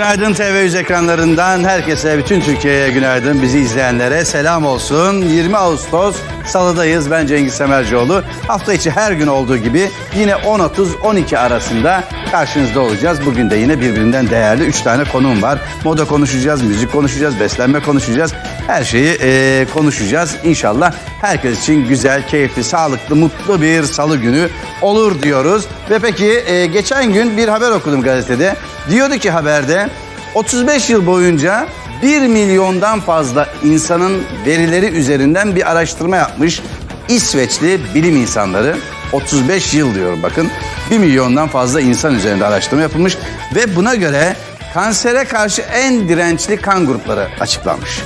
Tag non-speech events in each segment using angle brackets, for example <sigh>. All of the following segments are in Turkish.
Günaydın TV100 ekranlarından herkese, bütün Türkiye'ye günaydın. Bizi izleyenlere selam olsun. 20 Ağustos Salı'dayız. Ben Cengiz Semercioğlu. Hafta içi her gün olduğu gibi yine 10.30-12 arasında karşınızda olacağız. Bugün de yine birbirinden değerli 3 tane konuğum var. Moda konuşacağız, müzik konuşacağız, beslenme konuşacağız. Her şeyi eee, konuşacağız. İnşallah herkes için güzel, keyifli, sağlıklı, mutlu bir salı günü olur diyoruz. Ve peki eee, geçen gün bir haber okudum gazetede. Diyordu ki haberde 35 yıl boyunca 1 milyondan fazla insanın verileri üzerinden bir araştırma yapmış İsveçli bilim insanları. 35 yıl diyorum bakın. 1 milyondan fazla insan üzerinde araştırma yapılmış ve buna göre kansere karşı en dirençli kan grupları açıklanmış.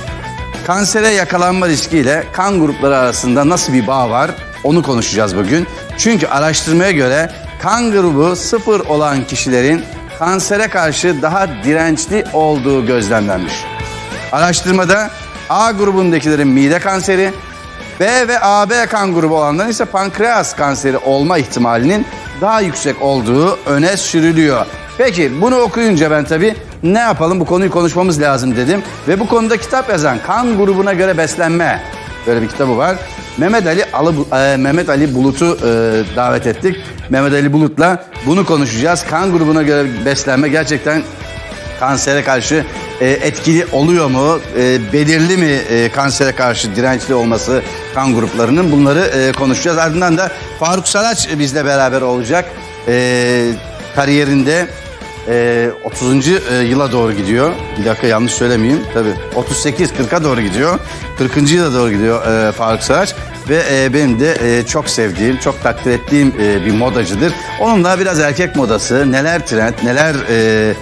Kansere yakalanma riskiyle kan grupları arasında nasıl bir bağ var onu konuşacağız bugün. Çünkü araştırmaya göre kan grubu sıfır olan kişilerin kansere karşı daha dirençli olduğu gözlemlenmiş. Araştırmada A grubundakilerin mide kanseri, B ve AB kan grubu olanların ise pankreas kanseri olma ihtimalinin daha yüksek olduğu öne sürülüyor. Peki bunu okuyunca ben tabii ne yapalım bu konuyu konuşmamız lazım dedim. Ve bu konuda kitap yazan kan grubuna göre beslenme böyle bir kitabı var. Mehmet Ali Alı, e, Mehmet Ali Bulut'u e, davet ettik. Mehmet Ali Bulut'la bunu konuşacağız. Kan grubuna göre beslenme gerçekten kansere karşı e, etkili oluyor mu? E, belirli mi e, kansere karşı dirençli olması kan gruplarının? Bunları e, konuşacağız. Ardından da Faruk Saraç bizle beraber olacak. E, kariyerinde e, 30. e, yıla doğru gidiyor. Bir dakika yanlış söylemeyeyim. Tabii 38 40'a doğru gidiyor. 40. yıla doğru gidiyor e, Faruk Saraç ve e, benim de e, çok sevdiğim, çok takdir ettiğim e, bir modacıdır. Onunla biraz erkek modası, neler trend, neler e,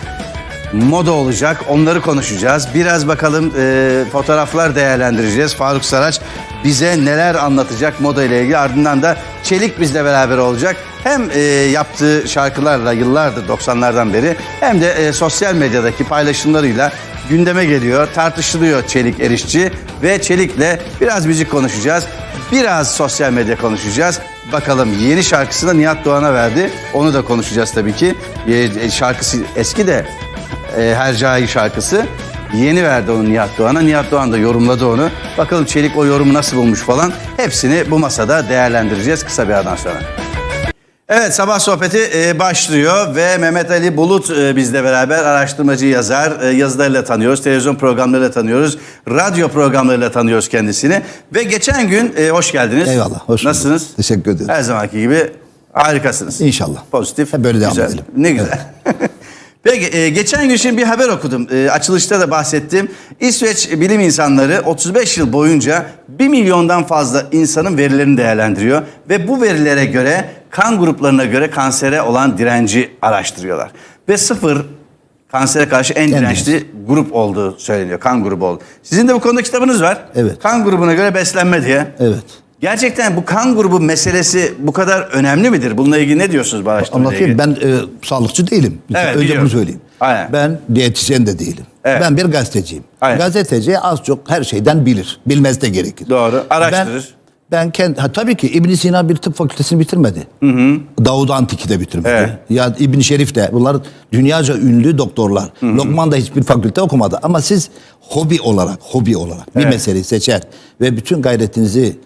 moda olacak. Onları konuşacağız. Biraz bakalım e, fotoğraflar değerlendireceğiz. Faruk Saraç bize neler anlatacak moda ile ilgili. Ardından da Çelik bizle beraber olacak. Hem e, yaptığı şarkılarla yıllardır 90'lardan beri hem de e, sosyal medyadaki paylaşımlarıyla gündeme geliyor, tartışılıyor Çelik Erişçi ve Çelik'le biraz müzik konuşacağız. Biraz sosyal medya konuşacağız. Bakalım yeni şarkısını Nihat Doğan'a verdi. Onu da konuşacağız tabii ki. E, şarkısı eski de e, Hercai şarkısı. Yeni verdi onu Nihat Doğan'a. Nihat Doğan da yorumladı onu. Bakalım Çelik o yorumu nasıl bulmuş falan. Hepsini bu masada değerlendireceğiz kısa bir aradan sonra. Evet sabah sohbeti e, başlıyor ve Mehmet Ali Bulut e, bizle beraber araştırmacı yazar. E, yazılarıyla tanıyoruz, televizyon programlarıyla tanıyoruz, radyo programlarıyla tanıyoruz kendisini. Ve geçen gün e, hoş geldiniz. Eyvallah, hoş bulduk. Nasılsınız? Teşekkür ederim. Her zamanki gibi harikasınız. İnşallah. Pozitif. Hep böyle devam güzel. edelim. Ne güzel. <laughs> Peki e, geçen gün şimdi bir haber okudum. E, açılışta da bahsettim. İsveç bilim insanları 35 yıl boyunca 1 milyondan fazla insanın verilerini değerlendiriyor. Ve bu verilere göre kan gruplarına göre kansere olan direnci araştırıyorlar. Ve sıfır kansere karşı en En dirençli grup olduğu söyleniyor. Kan grubu oldu. Sizin de bu konuda kitabınız var. Evet. Kan grubuna göre beslenme diye. Evet. Gerçekten bu kan grubu meselesi bu kadar önemli midir? Bununla ilgili ne diyorsunuz araştırmayla Anlatayım. Ben e, sağlıkçı değilim. Evet, Önce biliyorum. bunu söyleyeyim. Aynen. Ben diyetisyen de değilim. Evet. Ben bir gazeteciyim. Aynen. Gazeteci az çok her şeyden bilir. Bilmez de gerekir. Doğru, araştırır. Ben, ben kendi, ha, tabii ki ibn Sina bir tıp fakültesini bitirmedi. Hı hı. Davud Antik'i de bitirmedi. Evet. Ya İbn Şerif de. Bunlar dünyaca ünlü doktorlar. Lokman da hiçbir fakülte okumadı. Ama siz hobi olarak, hobi olarak bir meseleyi seçer ve bütün gayretinizi,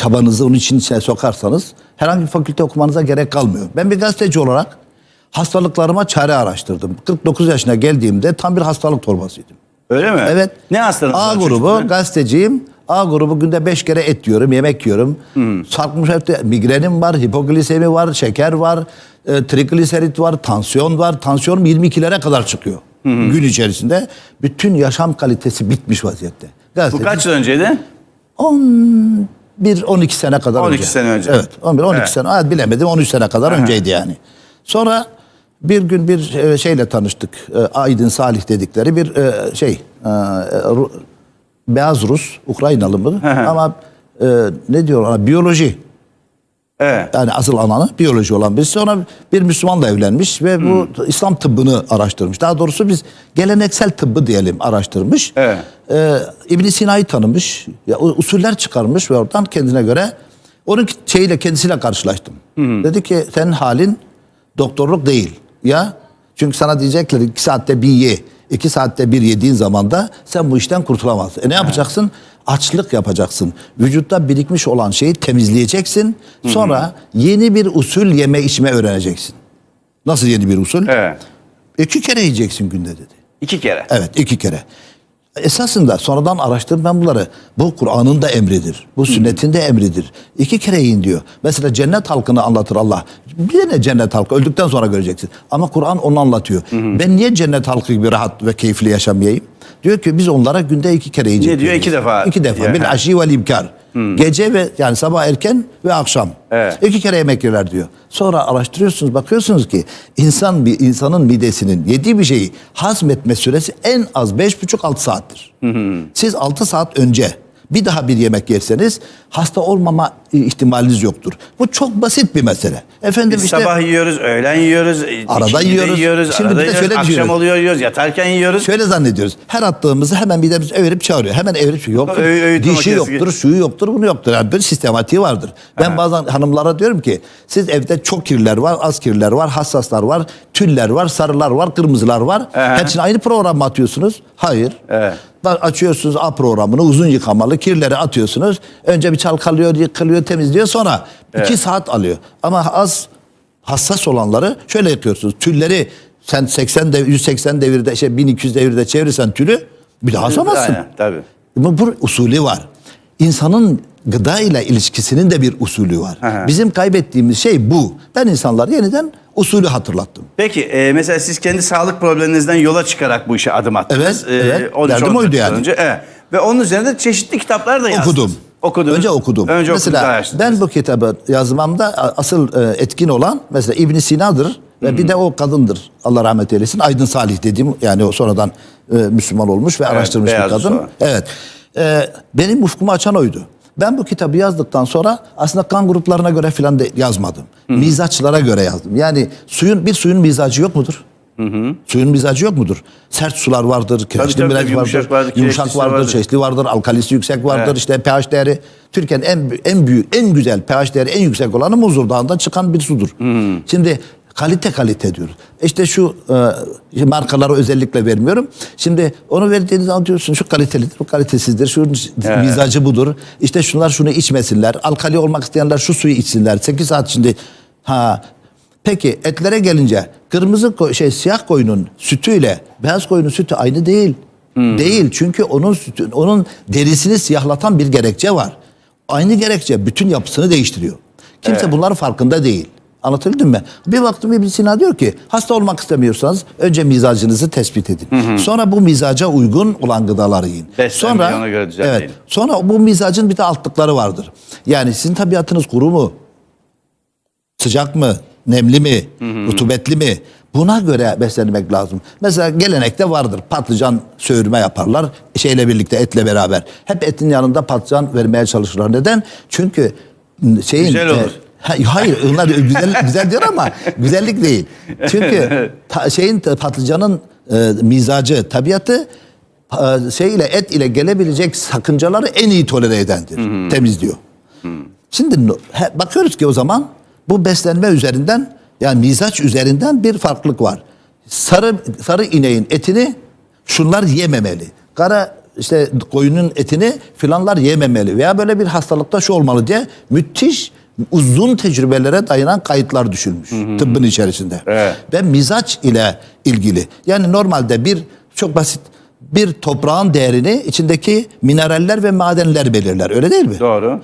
çabanızı onun için içine sokarsanız herhangi bir fakülte okumanıza gerek kalmıyor. Ben bir gazeteci olarak hastalıklarıma çare araştırdım. 49 yaşına geldiğimde tam bir hastalık torbasıydım. Öyle mi? Evet. Ne hastalığınız A grubu çocuklar? gazeteciyim. A grubu günde beş kere et yiyorum, yemek yiyorum. Sarkmış hafta migrenim var, hipoglisemi var, şeker var, e, trigliserit var, tansiyon var. Tansiyonum 22'lere kadar çıkıyor gün içerisinde. Bütün yaşam kalitesi bitmiş vaziyette. Bu Gazeteci, kaç yıl önceydi? 11 12 sene kadar 12 önce. sene önce. Evet, 11 12 Evet. sene. Evet, bilemedim 13 sene kadar Aha. önceydi yani. Sonra bir gün bir e, şeyle tanıştık. E, Aydın Salih dedikleri bir e, şey beyaz Rus, Ukraynalı mı? Ama e, ne diyor ona? Biyoloji. Evet. Yani asıl alanı biyoloji olan birisi. Sonra bir Müslümanla evlenmiş ve bu İslam tıbbını araştırmış. Daha doğrusu biz geleneksel tıbbı diyelim araştırmış. Evet. Ee, ibn Sina'yı tanımış. Ya, usuller çıkarmış ve oradan kendine göre onun şeyiyle kendisiyle karşılaştım. Dedi ki senin halin doktorluk değil. Ya çünkü sana diyecekler iki saatte bir ye. iki saatte bir yediğin zaman da sen bu işten kurtulamazsın. E ne yapacaksın? Açlık yapacaksın. Vücutta birikmiş olan şeyi temizleyeceksin. Sonra yeni bir usul yeme içme öğreneceksin. Nasıl yeni bir usul? Evet. İki kere yiyeceksin günde dedi. İki kere. Evet iki kere. Esasında sonradan araştırdım ben bunları. Bu Kur'an'ın da emridir. Bu sünnetin de emridir. İki kere yiyin diyor. Mesela cennet halkını anlatır Allah. Bir ne cennet halkı öldükten sonra göreceksin. Ama Kur'an onu anlatıyor. Ben niye cennet halkı gibi rahat ve keyifli yaşamayayım? Diyor ki biz onlara günde iki kere yiyeceğiz. Ne diyor? İki defa. İki defa. Yani, Bir aşi vel imkar. Gece ve yani sabah erken ve akşam. Evet. İki kere yemek yerler diyor. Sonra araştırıyorsunuz bakıyorsunuz ki insan bir insanın midesinin yediği bir şeyi hazmetme süresi en az beş buçuk altı saattir. Siz altı saat önce bir daha bir yemek yerseniz hasta olmama ihtimaliniz yoktur. Bu çok basit bir mesele. Efendim Biz işte sabah yiyoruz, öğlen yiyoruz, Arada ikindi de yiyoruz. Şimdi arada bir de yiyoruz, şöyle akşam oluyor yiyoruz, yatarken yiyoruz. Şöyle zannediyoruz. Her attığımızı hemen midemiz evirip çağırıyor. Hemen evirip çağırıyor. Yoktur. Ö- öğütme Dişi makinesi yoktur, şuyu yoktur, bunu yoktur. Yani bir sistematiği vardır. Ben bazen hanımlara diyorum ki siz evde çok kirler var, az kirler var, hassaslar var, tüller var, sarılar var, kırmızılar var. Aha. Hepsini aynı programa atıyorsunuz. Hayır. Evet. Açıyorsunuz A programını uzun yıkamalı kirleri atıyorsunuz. Önce bir çalkalıyor, yıkılıyor, temizliyor sonra iki saat alıyor. Ama az hassas olanları şöyle yıkıyorsunuz. Tülleri sen 80 dev, 180 devirde şey 1200 devirde çevirirsen tülü bir daha asamazsın. Aynen, tabii. Bu, bu usulü var. İnsanın gıda ile ilişkisinin de bir usulü var. Aha. Bizim kaybettiğimiz şey bu. Ben insanlara yeniden usulü hatırlattım. Peki e, mesela siz kendi sağlık problemlerinizden yola çıkarak bu işe adım attınız. Evet, evet. 13 Derdim 14 oydu yani. Önce. Evet. Ve onun üzerinde çeşitli kitaplar da yazdınız. Okudum. Okudunuz. Önce okudum. Önce mesela araştırdınız. ben bu kitabı yazmamda asıl e, etkin olan mesela İbn Sina'dır ve bir de o kadındır. Allah rahmet eylesin. Aydın Salih dediğim yani o sonradan e, Müslüman olmuş ve araştırmış bir kadın. sonra. Evet. E, benim ufkumu açan oydu. Ben bu kitabı yazdıktan sonra aslında kan gruplarına göre filan yazmadım. Mizaçlara göre yazdım. Yani suyun bir suyun mizacı yok mudur? Suyun mizacı yok mudur? Sert sular vardır, kireçli tabii, tabii, yumuşak vardır, vardır, yumuşak vardır, vardır. çeşitli vardır, alkalisi yüksek vardır, Evet. işte pH değeri Türkiye'nin en en büyük, en güzel pH değeri en yüksek olanı Muzur Dağı'ndan çıkan bir sudur. Şimdi kalite kalite diyoruz. İşte şu e, markaları özellikle vermiyorum. Şimdi onu verdiğiniz zaman diyorsun şu kalitelidir, bu kalitesizdir, şu mizacı budur. İşte şunlar şunu içmesinler. Alkali olmak isteyenler şu suyu içsinler. 8 saat şimdi ha Peki etlere gelince kırmızı şey siyah koyunun sütüyle beyaz koyunun sütü aynı değil. Değil çünkü onun sütü, onun derisini siyahlatan bir gerekçe var. Aynı gerekçe bütün yapısını değiştiriyor. Kimse bunların farkında değil. Anlatabildim mi? Bir baktım İbn Sina diyor ki hasta olmak istemiyorsanız önce mizacınızı tespit edin. Sonra bu mizaca uygun olan gıdaları yiyin. Beslenmeyi Sonra ona göre düzenleyin. evet, sonra bu mizacın bir de altlıkları vardır. Yani sizin tabiatınız kuru mu? Sıcak mı? Nemli mi? Rutubetli mi? Buna göre beslenmek lazım. Mesela gelenekte vardır. Patlıcan söğürme yaparlar. Şeyle birlikte etle beraber. Hep etin yanında patlıcan vermeye çalışırlar. Neden? Çünkü şeyin Güzel olur. Ha, hayır onlar <laughs> güzel güzel diyor ama güzellik değil. Çünkü <laughs> ta- şeyin patlıcanın e, mizacı, tabiatı e, şey ile et ile gelebilecek sakıncaları en iyi tolere edendir. Temizliyor. Şimdi no- he- bakıyoruz ki o zaman bu beslenme üzerinden yani mizaç üzerinden bir farklılık var. Sarı sarı ineğin etini şunlar yememeli. Kara işte koyunun etini filanlar yememeli veya böyle bir hastalıkta şu olmalı diye müthiş uzun tecrübelere dayanan kayıtlar düşülmüş tıbbın içerisinde. Evet. Ve mizaç ile ilgili. Yani normalde bir çok basit bir toprağın değerini içindeki mineraller ve madenler belirler. Öyle değil mi? Doğru.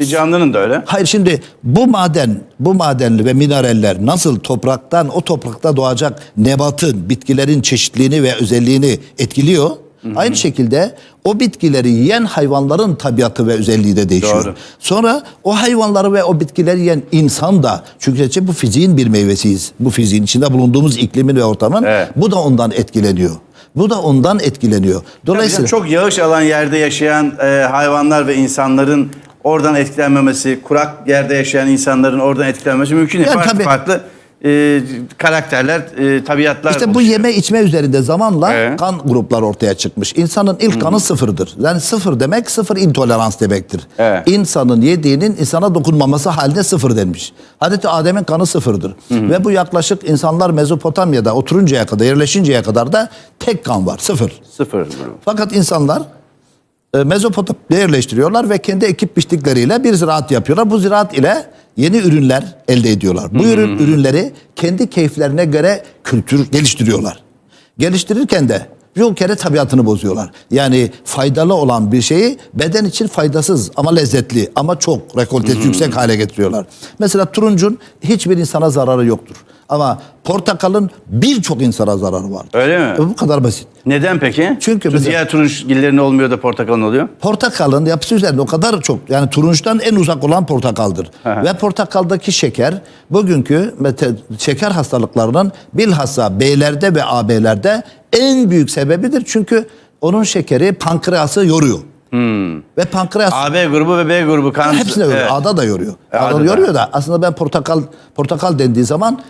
Bir canlının da öyle. Hayır şimdi bu maden, bu madenli ve mineraller nasıl topraktan, o toprakta doğacak nebatın, bitkilerin çeşitliliğini ve özelliğini etkiliyor. Aynı şekilde o bitkileri yiyen hayvanların tabiatı ve özelliği de değişiyor. Doğru. Sonra o hayvanları ve o bitkileri yiyen insan da çünkü bu fiziğin bir meyvesiyiz. Bu fiziğin içinde bulunduğumuz iklimin ve ortamın Evet. bu da ondan etkileniyor. Bu da ondan etkileniyor. Dolayısıyla Dolayısıyla çok yağış alan yerde yaşayan e, hayvanlar ve insanların oradan etkilenmemesi, kurak yerde yaşayan insanların oradan etkilenmemesi mümkün değil. Yani farklı tabii- farklı e, karakterler, e, tabiatlar İşte bu oluşuyor. yeme içme üzerinde zamanla Evet. kan grupları ortaya çıkmış. İnsanın ilk kanı sıfırdır. Yani sıfır demek sıfır intolerans demektir. Evet. İnsanın yediğinin insana dokunmaması haline sıfır denmiş. Hazreti Adem'in kanı sıfırdır. Ve bu yaklaşık insanlar Mezopotamya'da oturuncaya kadar, yerleşinceye kadar da tek kan var. Sıfır. Sıfır. Fakat insanlar e, Mezopotamya'ya yerleştiriyorlar ve kendi ekip biçtikleriyle bir ziraat yapıyorlar. Bu ziraat ile yeni ürünler elde ediyorlar. Bu ürün ürünleri kendi keyiflerine göre kültür geliştiriyorlar. Geliştirirken de bir kere tabiatını bozuyorlar. Yani faydalı olan bir şeyi beden için faydasız ama lezzetli ama çok rekoltesi yüksek hale getiriyorlar. Mesela turuncun hiçbir insana zararı yoktur. Ama portakalın birçok insana zararı var. Öyle mi? Bu kadar basit. Neden peki? Çünkü mesela- diğer turunçgillerin olmuyor da portakalın oluyor. Portakalın yapısı üzerinde o kadar çok yani turunçtan en uzak olan portakaldır. hı. Ve portakaldaki şeker bugünkü mete- şeker hastalıklarının bilhassa B'lerde ve AB'lerde en büyük sebebidir. Çünkü onun şekeri pankreası yoruyor. Ve pankreas AB grubu ve B grubu kan. hepsine yoruyor. Evet. A'da da yoruyor. E, A'da A'da da. yoruyor da aslında ben portakal portakal dendiği zaman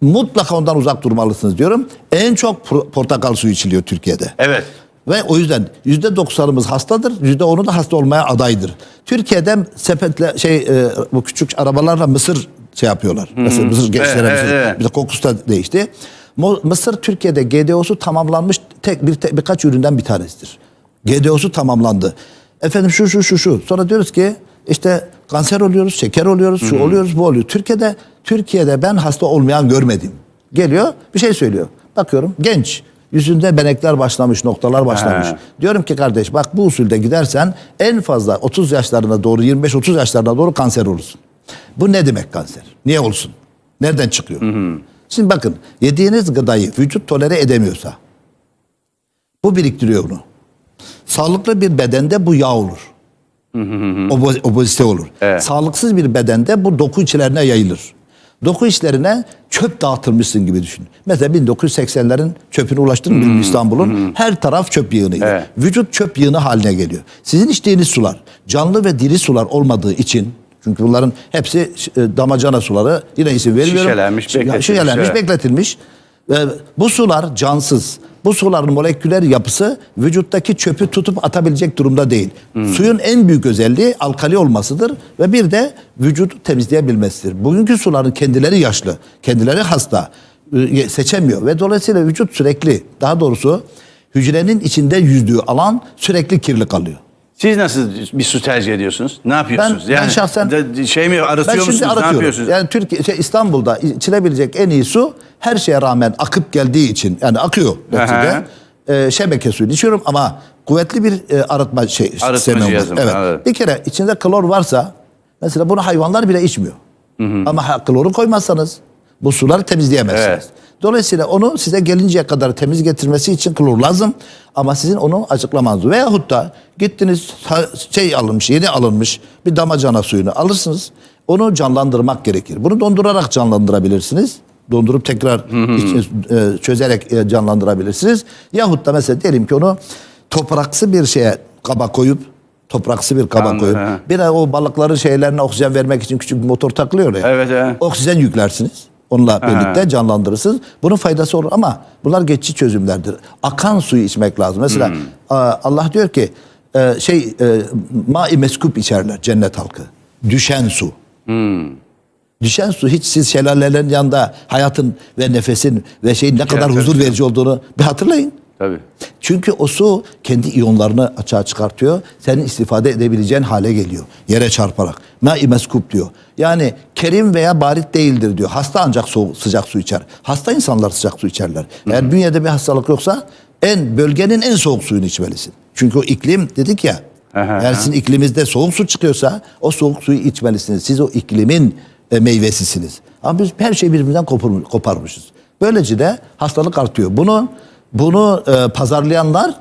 mutlaka ondan uzak durmalısınız diyorum. En çok portakal suyu içiliyor Türkiye'de. Evet. Ve o yüzden yüzde doksanımız hastadır, yüzde onu da hasta olmaya adaydır. Türkiye'de sepetle şey e, bu küçük arabalarla mısır şey yapıyorlar. Mesela mısır gençlere Evet, mısır. evet, evet. Bir de kokusu da değişti. Mısır Türkiye'de GDO'su tamamlanmış tek bir te- birkaç üründen bir tanesidir. GDO'su tamamlandı. Efendim şu şu şu şu. Sonra diyoruz ki işte kanser oluyoruz, şeker oluyoruz, şu oluyoruz, bu oluyor. Türkiye'de Türkiye'de ben hasta olmayan görmedim. Geliyor bir şey söylüyor. Bakıyorum genç. Yüzünde benekler başlamış, noktalar başlamış. Ha. Diyorum ki kardeş bak bu usulde gidersen en fazla 30 yaşlarına doğru 25-30 yaşlarına doğru kanser olursun. Bu ne demek kanser? Niye olsun? Nereden çıkıyor? Şimdi bakın yediğiniz gıdayı vücut tolere edemiyorsa bu biriktiriyor bunu. Sağlıklı bir bedende bu yağ olur. Obo- obezite olur. Evet. Sağlıksız bir bedende bu doku içlerine yayılır. Doku içlerine çöp dağıtılmışsın gibi düşün. Mesela 1980'lerin çöpüne ulaştın mı İstanbul'un? Her taraf çöp yığınıydı. Evet. Vücut çöp yığını haline geliyor. Sizin içtiğiniz sular canlı ve diri sular olmadığı için çünkü bunların hepsi e, damacana suları yine isim vermiyorum. Şişelenmiş, Şi- bekletilmiş, Şişelenmiş, evet. bekletilmiş. Ve bu sular cansız. Bu suların moleküler yapısı vücuttaki çöpü tutup atabilecek durumda değil. Suyun en büyük özelliği alkali olmasıdır ve bir de vücudu temizleyebilmesidir. Bugünkü suların kendileri yaşlı, kendileri hasta, e, seçemiyor ve dolayısıyla vücut sürekli, daha doğrusu hücrenin içinde yüzdüğü alan sürekli kirli kalıyor. Siz nasıl bir su tercih ediyorsunuz? Ne yapıyorsunuz? Ben- ben şahsen- de- şey mi Ben arıtıyor şimdi musunuz? Ne aratıyorum. yapıyorsunuz? Yani Türkiye, şey, İstanbul'da içilebilecek en iyi su her şeye rağmen akıp geldiği için yani akıyor neticede. Ee, şebeke suyu içiyorum ama kuvvetli bir e, arıtma şey Arıtma cihazı Evet. evet. Bir kere içinde klor varsa mesela bunu hayvanlar bile içmiyor. Ama ha- kloru koymazsanız bu suları temizleyemezsiniz. Evet. Dolayısıyla onu size gelinceye kadar temiz getirmesi için klor lazım. Ama sizin onu açıklamanız. Veyahut da gittiniz şey alınmış, yeni alınmış bir damacana suyunu alırsınız. Onu canlandırmak gerekir. Bunu dondurarak canlandırabilirsiniz. Dondurup tekrar iç- e, çözerek e, canlandırabilirsiniz. Yahut da mesela diyelim ki onu topraksı bir şeye kaba koyup topraksı bir kaba koyup he. bir de o balıkların şeylerine oksijen vermek için küçük bir motor takılıyor ya. Evet, evet. Oksijen yüklersiniz. Onunla birlikte canlandırırsınız. Bunun faydası olur ama bunlar geçici çözümlerdir. Akan suyu içmek lazım. Mesela Hmm. Allah diyor ki e, şey e, mai meskup içerler cennet halkı. Düşen su. Hmm. Düşen su hiç siz şelalelerin yanında hayatın ve nefesin ve şeyin ne kadar huzur verici olduğunu bir hatırlayın. Tabii. Çünkü o su kendi iyonlarını açığa çıkartıyor. Senin istifade edebileceğin hale geliyor. Yere çarparak. Ma-i meskup diyor. Yani kerim veya barit değildir diyor. Hasta ancak soğuk, sıcak su içer. Hasta insanlar sıcak su içerler. Eğer bünyede bir hastalık yoksa en bölgenin en soğuk suyunu içmelisin. Çünkü o iklim dedik ya. Aha, eğer sizin ikliminizde soğuk su çıkıyorsa o soğuk suyu içmelisiniz. Siz o iklimin e, meyvesisiniz. Ama biz her şeyi birbirinden kopar- koparmışız. Böylece de hastalık artıyor. Bunu bunu e, pazarlayanlar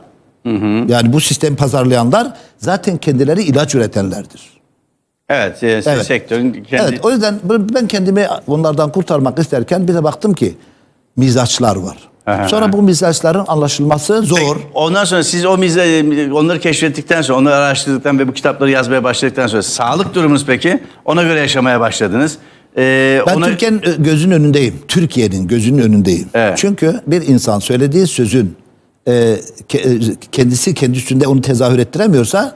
yani bu sistemi pazarlayanlar zaten kendileri ilaç üretenlerdir. Evet, e, Evet. sektörün kendi... Evet o yüzden ben kendimi bunlardan kurtarmak isterken bir de baktım ki mizaçlar var. Aha. Sonra bu mizaçların anlaşılması zor. Ondan sonra siz o mize, onları keşfettikten sonra, onları araştırdıktan ve bu kitapları yazmaya başladıktan sonra sağlık durumunuz peki? Ona göre yaşamaya başladınız. Ee, Ben ona- Türkiye'nin gözünün önündeyim. Türkiye'nin gözünün önündeyim. Evet. Çünkü bir insan söylediği sözün e, e, kendisi kendi üstünde onu tezahür ettiremiyorsa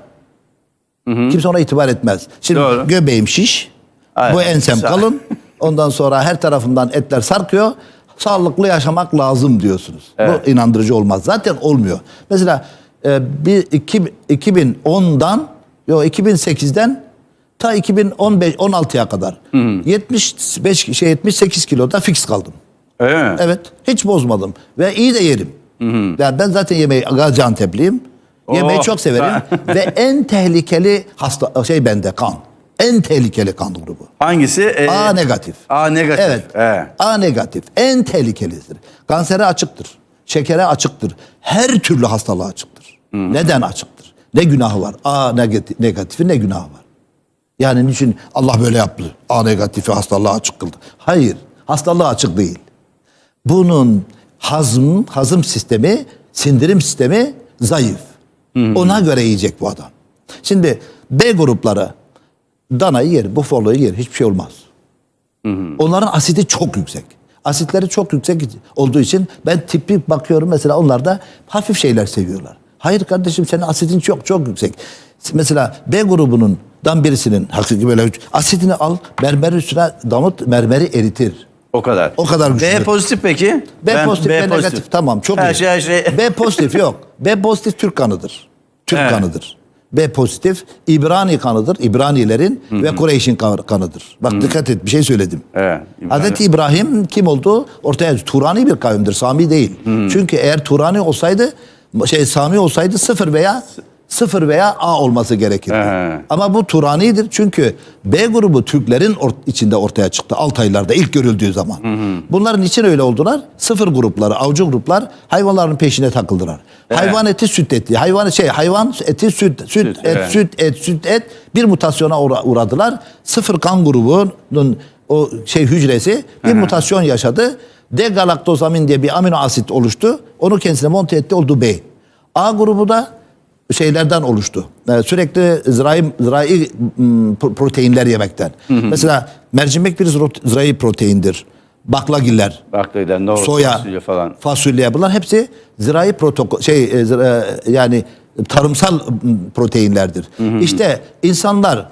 kimse ona itibar etmez. Şimdi Doğru. göbeğim şiş, Aynen. bu ensem kalın. Ondan sonra her tarafımdan etler sarkıyor. Sağlıklı yaşamak lazım diyorsunuz. Bu inandırıcı olmaz. Zaten olmuyor. Mesela e, bir iki, 2010'dan yok 2008'den ta 2015 16'ya kadar 75 şey 78 kiloda fix kaldım. Mi? Evet. Hiç bozmadım. Ve iyi de yerim. Yani ben zaten yemeği Gaziantep'liyim. Yemeği Oh, çok severim. <laughs> Ve en tehlikeli hasta şey bende kan. En tehlikeli kan grubu. Hangisi? Ee, A negatif. A negatif. Evet. Evet. A negatif. En tehlikelidir. Kansere açıktır. Şekere açıktır. Her türlü hastalığa açıktır. Neden açıktır? Ne günahı var? A negatif, negatifi ne günahı var? Yani niçin Allah böyle yaptı? A negatifi hastalığa açık kıldı. Hayır. Hastalığa açık değil. Bunun hazm, hazım sistemi, sindirim sistemi zayıf. Ona göre yiyecek bu adam. Şimdi B grupları danayı yer, bufaloyu yer. Hiçbir şey olmaz. Onların asidi çok yüksek. Asitleri çok yüksek olduğu için ben tipik bakıyorum mesela onlar da hafif şeyler seviyorlar. Hayır kardeşim senin asidin çok çok yüksek. Mesela B grubunun dan birisinin hakiki böyle asidini al mermer üstüne damıt mermeri eritir. O kadar. O kadar B güçlü. pozitif peki? B Ben- pozitif B, negatif tamam çok her iyi. Şey, her şey. B pozitif yok. <laughs> B pozitif Türk kanıdır. Türk Evet. kanıdır. B pozitif İbrani kanıdır. İbranilerin ve Kureyş'in kan- kanıdır. Bak dikkat et bir şey söyledim. Evet, İbrani. Hazreti İbrahim kim oldu? Ortaya Turani bir kavimdir. Sami değil. Çünkü eğer Turani olsaydı şey Sami olsaydı sıfır veya sıfır veya A olması gerekirdi. He. Ama bu Turani'dir çünkü B grubu Türklerin or- içinde ortaya çıktı Altaylarda ilk görüldüğü zaman. Bunların için öyle oldular. Sıfır grupları, avcı gruplar hayvanların peşine takıldılar. Hayvan eti süt eti, hayvan şey hayvan eti süt, süt, Süt, et, evet. süt et, süt et bir mutasyona uğra- uğradılar. Sıfır kan grubunun o şey hücresi bir mutasyon yaşadı. D-galaktozamin diye bir amino asit oluştu. Onu kendisine monte etti oldu B. A grubu da şeylerden oluştu. Ee, sürekli zirai, zirai pro- proteinler yemekten. Mesela mercimek bir zirai proteindir. Baklagiller, Baklagiller, nohut, soya, fasulye falan. fasulye bunlar hepsi zirai protokol şey e, zira- yani tarımsal m, proteinlerdir. İşte insanlar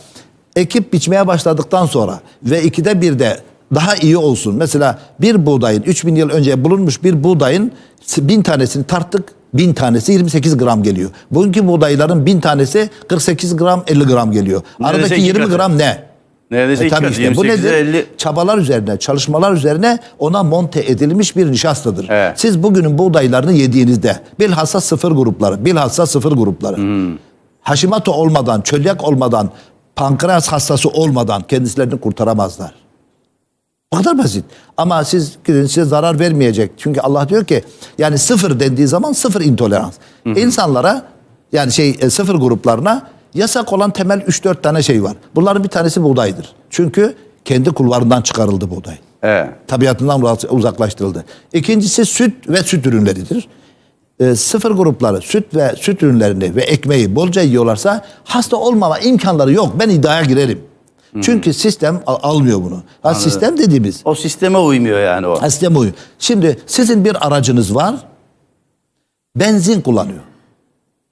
ekip biçmeye başladıktan sonra ve ikide bir de daha iyi olsun. Mesela bir buğdayın 3000 yıl önce bulunmuş bir buğdayın bin tanesini tarttık. Bin tanesi 28 gram geliyor. Bugünkü buğdayların bin tanesi 48 gram 50 gram geliyor. Neredeyse Aradaki iki 20 katı. gram ne? Neredeyse E tabii işte bu 28'e nedir? 50. Çabalar üzerine, çalışmalar üzerine ona monte edilmiş bir nişastadır. Evet. Siz bugünün buğdaylarını yediğinizde bilhassa sıfır grupları, bilhassa sıfır grupları. Hmm. Hashimoto olmadan, çölyak olmadan, pankreas hastası olmadan kendislerini kurtaramazlar. Bu kadar basit. Ama siz gidin size zarar vermeyecek. Çünkü Allah diyor ki yani sıfır dendiği zaman sıfır intolerans. İnsanlara yani şey e, sıfır gruplarına yasak olan temel 3-4 tane şey var. Bunların bir tanesi buğdaydır. Çünkü kendi kulvarından çıkarıldı buğday. Evet. Tabiatından uzak- uzaklaştırıldı. İkincisi süt ve süt ürünleridir. E, sıfır grupları süt ve süt ürünlerini ve ekmeği bolca yiyorlarsa hasta olmama imkanları yok. Ben iddiaya girerim. Çünkü sistem al- almıyor bunu. Ha, sistem dediğimiz O sisteme uymuyor yani o. Ha, sistem uyuyor. Şimdi sizin bir aracınız var. Benzin kullanıyor.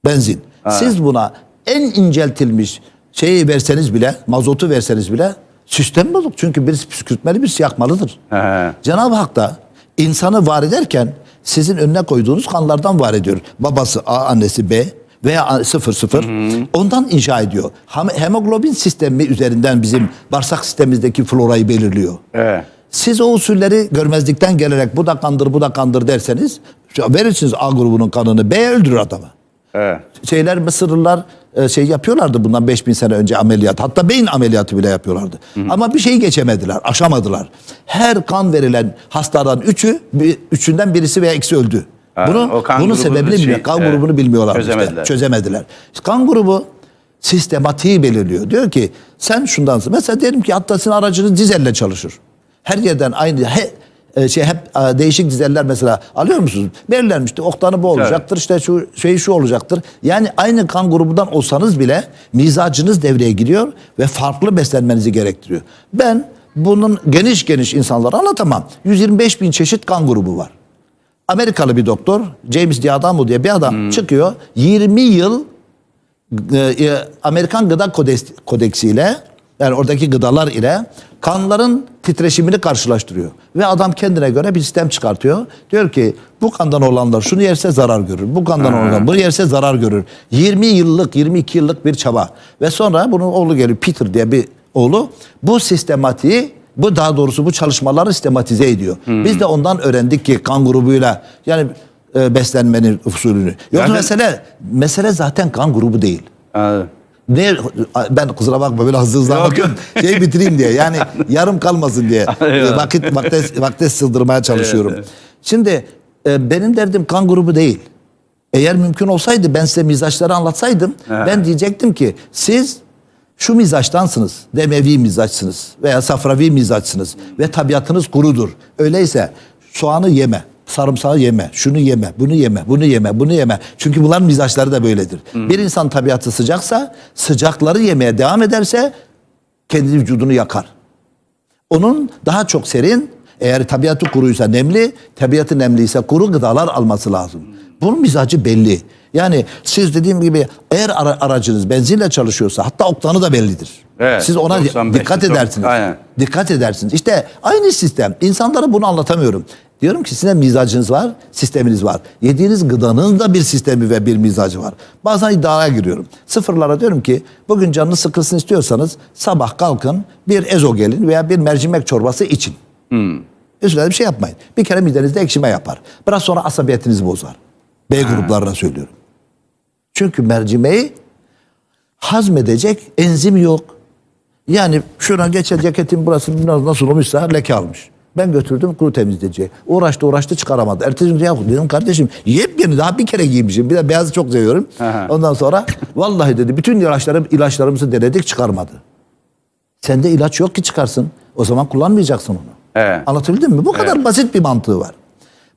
Benzin. Siz buna en inceltilmiş şeyi verseniz bile, mazotu verseniz bile sistem bozuk. Çünkü birisi püskürtmeli, birisi yakmalıdır. Cenab-ı Hak da insanı var ederken sizin önüne koyduğunuz kanlardan var ediyor. Babası A, annesi B veya 0 0 ondan inşa ediyor. Hem- Hemoglobin sistemi üzerinden bizim bağırsak sistemimizdeki florayı belirliyor. Evet. Siz o usulleri görmezlikten gelerek bu da kandır bu da kandır derseniz verirsiniz A grubunun kanını B öldürür adamı. Evet. Şeyler Mısırlılar e, şey yapıyorlardı bundan 5000 sene önce ameliyat. Hatta beyin ameliyatı bile yapıyorlardı. Ama bir şeyi geçemediler, aşamadılar. Her kan verilen hastadan üçü, bir- üçünden birisi veya ikisi öldü. Bunu, kan bunun sebebini şey- bilmiyor. Kan evet, grubunu bilmiyorlar. işte. çözemediler. Çözemediler. Kan grubu sistematiği belirliyor. Diyor ki sen şundansın. Mesela diyelim ki hatta sizin aracınız dizelle çalışır. Her yerden aynı he, e, şey hep e, değişik dizeller mesela alıyor musunuz? Belirlenmişti. Oktanı bu olacaktır. işte şu şey şu olacaktır. Yani aynı kan grubundan olsanız bile mizacınız devreye giriyor ve farklı beslenmenizi gerektiriyor. Ben Bunun geniş geniş insanlara anlatamam. 125 bin çeşit kan grubu var. Amerikalı bir doktor James Diadamo diye bir adam çıkıyor 20 yıl e, e, Amerikan Gıda Kodeks, Kodeksi ile yani oradaki gıdalar ile kanların titreşimini karşılaştırıyor. Ve adam kendine göre bir sistem çıkartıyor. Diyor ki bu kandan olanlar şunu yerse zarar görür. Bu kandan olanlar bunu yerse zarar görür. 20 yıllık 22 yıllık bir çaba. Ve sonra bunun oğlu geliyor Peter diye bir oğlu. Bu sistematiği bu daha doğrusu bu çalışmaları sistematize ediyor. Biz de ondan öğrendik ki kan grubuyla yani e, beslenmenin usulünü. Yoksa Zaten- mesele mesele zaten kan grubu değil. Anladım. Ne ben kusura bakma böyle hızlı hızlı anlatıyorum. Şey bitireyim diye. Yani <laughs> yarım kalmasın diye. Vakit vakte vakte sığdırmaya çalışıyorum. Şimdi e, benim derdim kan grubu değil. Eğer mümkün olsaydı ben size mizaçları anlatsaydım ben diyecektim ki siz şu mizaçtansınız. Demevi mizaçsınız veya safravi mizaçsınız ve tabiatınız kurudur. Öyleyse soğanı yeme, sarımsağı yeme, şunu yeme, bunu yeme, bunu yeme, bunu yeme. Çünkü bunların mizaçları da böyledir. Bir insan tabiatı sıcaksa sıcakları yemeye devam ederse kendi vücudunu yakar. Onun daha çok serin, eğer tabiatı kuruysa nemli, tabiatı nemliyse kuru gıdalar alması lazım. Bunun mizacı belli. Yani siz dediğim gibi eğer ara- aracınız benzinle çalışıyorsa hatta oktanı da bellidir. Evet, siz ona 95, dikkat çok- edersiniz. aynen. Dikkat edersiniz. İşte aynı sistem. İnsanlara bunu anlatamıyorum. Diyorum ki sizin mizacınız var, sisteminiz var. Yediğiniz gıdanın da bir sistemi ve bir mizacı var. Bazen iddiaya giriyorum. Sıfırlara diyorum ki bugün canınız sıkılsın istiyorsanız sabah kalkın bir ezogelin veya bir mercimek çorbası için. Üstüne bir şey yapmayın. Bir kere midenizde ekşime yapar. Biraz sonra asabiyetinizi bozar. B gruplarına söylüyorum. Çünkü mercimeği hazmedecek enzim yok. Yani şuna geçen ceketin burası biraz nasıl olmuşsa leke almış. Ben götürdüm kuru temizleyiciye. Uğraştı uğraştı çıkaramadı. Ertesi gün ya dedim kardeşim yepyeni daha bir kere giymişim. Bir de beyazı çok seviyorum. Aha. Ondan sonra vallahi dedi bütün ilaçlarım ilaçlarımızı denedik çıkarmadı. Sende ilaç yok ki çıkarsın. O zaman kullanmayacaksın onu. Evet. Anlatabildim mi? Bu kadar basit bir mantığı var.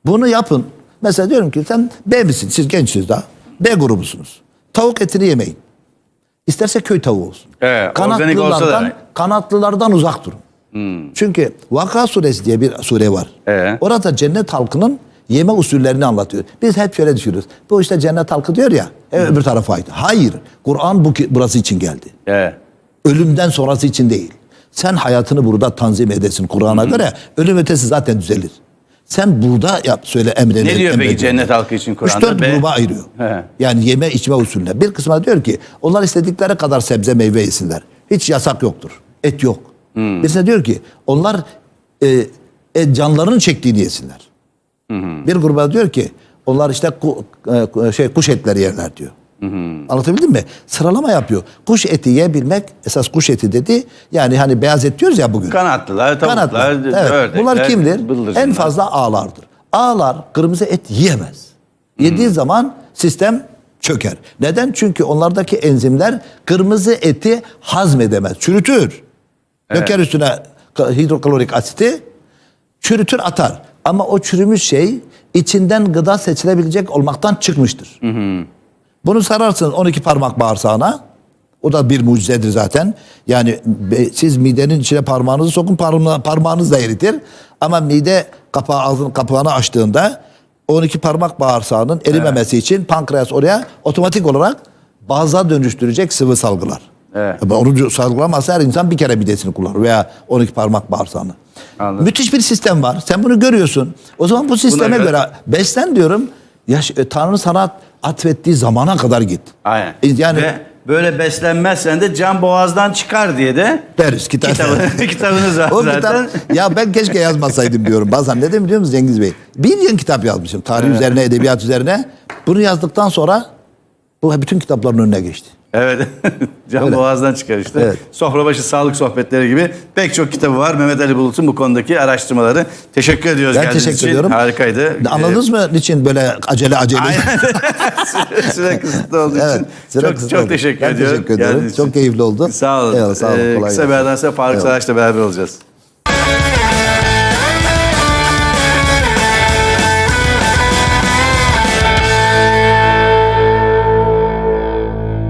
Bunu yapın. Mesela diyorum ki sen B misin? Siz gençsiniz daha. B grubusunuz. Tavuk etini yemeyin. İsterse köy tavuğu olsun. Organik olsa da kanatlılardan, kanatlılardan uzak durun. Çünkü Vaka suresi diye bir sure var. Evet. Orada cennet halkının yeme usullerini anlatıyor. Biz hep şöyle düşünüyoruz. Bu işte cennet halkı diyor ya. E, öbür tarafa ait. Hayır. Kur'an bu burası için geldi. Evet. Ölümden sonrası için değil. Sen hayatını burada tanzim edesin Kur'an'a göre. Ölüm ötesi zaten düzelir. Sen burada yap söyle emredin. Ne diyor peki cennet halkı için Kur'an'da? 3-4 Be- gruba ayırıyor. He. Yani yeme içme usulüne. Bir kısmına diyor ki onlar istedikleri kadar sebze meyve yesinler. Hiç yasak yoktur. Et yok. Hmm. Birisine diyor ki onlar e, e, canlarının çektiğini yesinler. Bir gruba diyor ki onlar işte ku- e, şey kuş etleri yerler diyor. Anlatabildim mi? Sıralama yapıyor. Kuş eti yiyebilmek esas kuş eti dedi. Yani hani beyaz et diyoruz ya bugün. Kanatlılar, tavuklar, Kanatlar. Evet. ördekler, Bunlar kimdir? bıldırcınlar. En fazla ağlardır. Ağlar kırmızı et yiyemez. Yediği zaman sistem çöker. Neden? Çünkü onlardaki enzimler kırmızı eti hazmedemez. Çürütür. Döker üstüne hidroklorik asiti çürütür atar. Ama o çürümüş şey içinden gıda seçilebilecek olmaktan çıkmıştır. Bunu sararsınız 12 parmak bağırsağına. O da bir mucizedir zaten. Yani siz midenin içine parmağınızı sokun parma- parmağınız da eritir. Ama mide kapağı ağzının kapağını açtığında 12 parmak bağırsağının erimemesi için pankreas oraya otomatik olarak baza dönüştürecek sıvı salgılar. Evet. Onu salgılamazsa her insan bir kere midesini kullanır veya 12 parmak bağırsağını. Anladım. Müthiş bir sistem var. Sen bunu görüyorsun. O zaman bu sisteme göre- göre beslen diyorum. Yaş, e, Tanrı sana atfettiği zamana kadar git. Aynen. E, Yani Ve böyle beslenmezsen de can boğazdan çıkar diye de deriz kitap. kitabı, <laughs> kitabınız var O zaten. kitap, ya ben keşke yazmasaydım diyorum bazen. Neden biliyor musun Cengiz Bey? Bir yıl kitap yazmışım. Tarih üzerine, edebiyat üzerine. Bunu yazdıktan sonra bu bütün kitapların önüne geçti. Evet. <laughs> Can Öyle. boğazdan çıkar işte. Evet. Sofra başı sağlık sohbetleri gibi pek çok kitabı var. Mehmet Ali Bulut'un bu konudaki araştırmaları. Teşekkür ediyoruz Ben teşekkür için. ediyorum. Harikaydı. Anladınız mı niçin böyle acele acele? Ee, <laughs> Süre kısıtlı olduğu Evet, için. süre çok, kısıtlı çok oldu. teşekkür Ben ediyorum. teşekkür ederim. geldiğiniz Çok için. keyifli oldu. Sağ olun. Eyvallah, sağ olun. Ee, Kolay kısa bir yerden sonra Faruk. Saraç'la beraber olacağız.